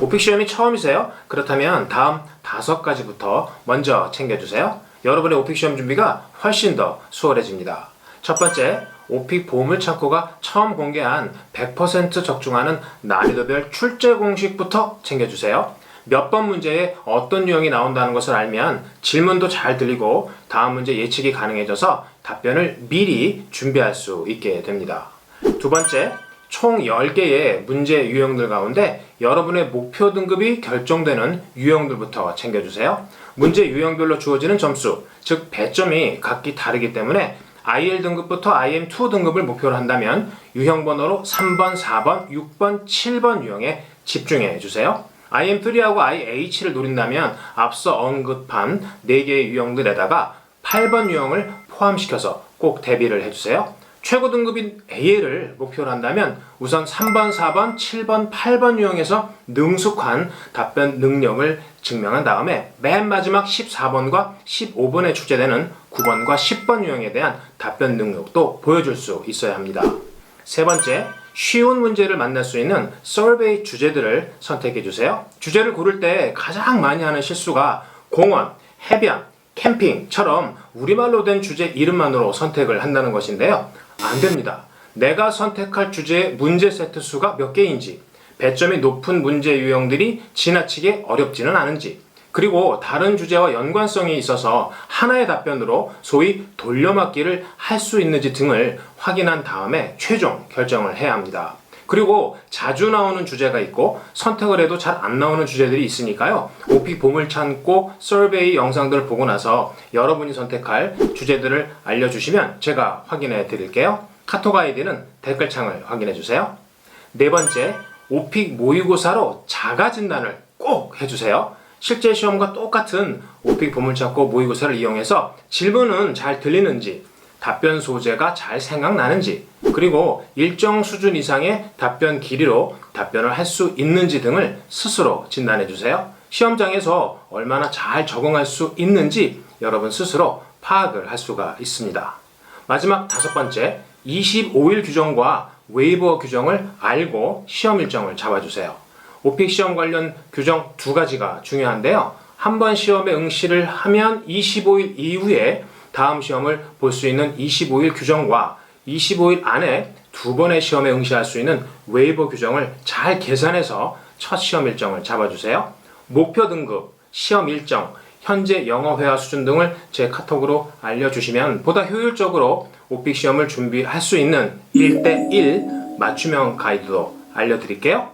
오픽 시험이 처음이세요? 그렇다면 다음 다섯 가지부터 먼저 챙겨주세요. 여러분의 오픽 시험 준비가 훨씬 더 수월해집니다. 첫 번째, 오픽 보물창고가 처음 공개한 100% 적중하는 난이도별 출제 공식부터 챙겨주세요. 몇 번 문제에 어떤 유형이 나온다는 것을 알면 질문도 잘 들리고 다음 문제 예측이 가능해져서 답변을 미리 준비할 수 있게 됩니다. 두 번째, 총 10개의 문제 유형들 가운데 여러분의 목표 등급이 결정되는 유형들부터 챙겨주세요. 문제 유형별로 주어지는 점수, 즉 배점이 각기 다르기 때문에 IL 등급부터 IM2 등급을 목표로 한다면 유형 번호로 3번, 4번, 6번, 7번 유형에 집중해 주세요. IM3하고 IH를 노린다면 앞서 언급한 4개의 유형들에다가 8번 유형을 포함시켜서 꼭 대비를 해주세요. 최고 등급인 AL을 목표로 한다면 우선 3번, 4번, 7번, 8번 유형에서 능숙한 답변 능력을 증명한 다음에 맨 마지막 14번과 15번에 출제되는 9번과 10번 유형에 대한 답변 능력도 보여줄 수 있어야 합니다. 세 번째, 쉬운 문제를 만날 수 있는 서베이 주제들을 선택해 주세요. 주제를 고를 때 가장 많이 하는 실수가 공원, 해변, 캠핑처럼 우리말로 된 주제 이름만으로 선택을 한다는 것인데요. 안 됩니다. 내가 선택할 주제의 문제 세트 수가 몇 개인지, 배점이 높은 문제 유형들이 지나치게 어렵지는 않은지, 그리고 다른 주제와 연관성이 있어서 하나의 답변으로 소위 돌려막기를 할 수 있는지 등을 확인한 다음에 최종 결정을 해야 합니다. 그리고 자주 나오는 주제가 있고 선택을 해도 잘 안 나오는 주제들이 있으니까요. 오피 보물 찾고 서베이 영상들을 보고 나서 여러분이 선택할 주제들을 알려주시면 제가 확인해 드릴게요. 카톡 아이디는 댓글창을 확인해 주세요. 네 번째, 오픽 모의고사로 자가 진단을 꼭 해주세요. 실제 시험과 똑같은 오픽 보물찾고 모의고사를 이용해서 질문은 잘 들리는지, 답변 소재가 잘 생각나는지, 그리고 일정 수준 이상의 답변 길이로 답변을 할 수 있는지 등을 스스로 진단해 주세요. 시험장에서 얼마나 잘 적응할 수 있는지 여러분 스스로 파악을 할 수가 있습니다. 마지막 다섯 번째, 25일 규정과 웨이버 규정을 알고 시험 일정을 잡아주세요. 오픽 시험 관련 규정 두 가지가 중요한데요. 한 번 시험에 응시를 하면 25일 이후에 다음 시험을 볼 수 있는 25일 규정과 25일 안에 두 번의 시험에 응시할 수 있는 웨이버 규정을 잘 계산해서 첫 시험 일정을 잡아주세요. 목표 등급, 시험 일정, 현재 영어 회화 수준 등을 제 카톡으로 알려주시면 보다 효율적으로 오픽 시험을 준비할 수 있는 1대1 맞춤형 가이드도 알려드릴게요.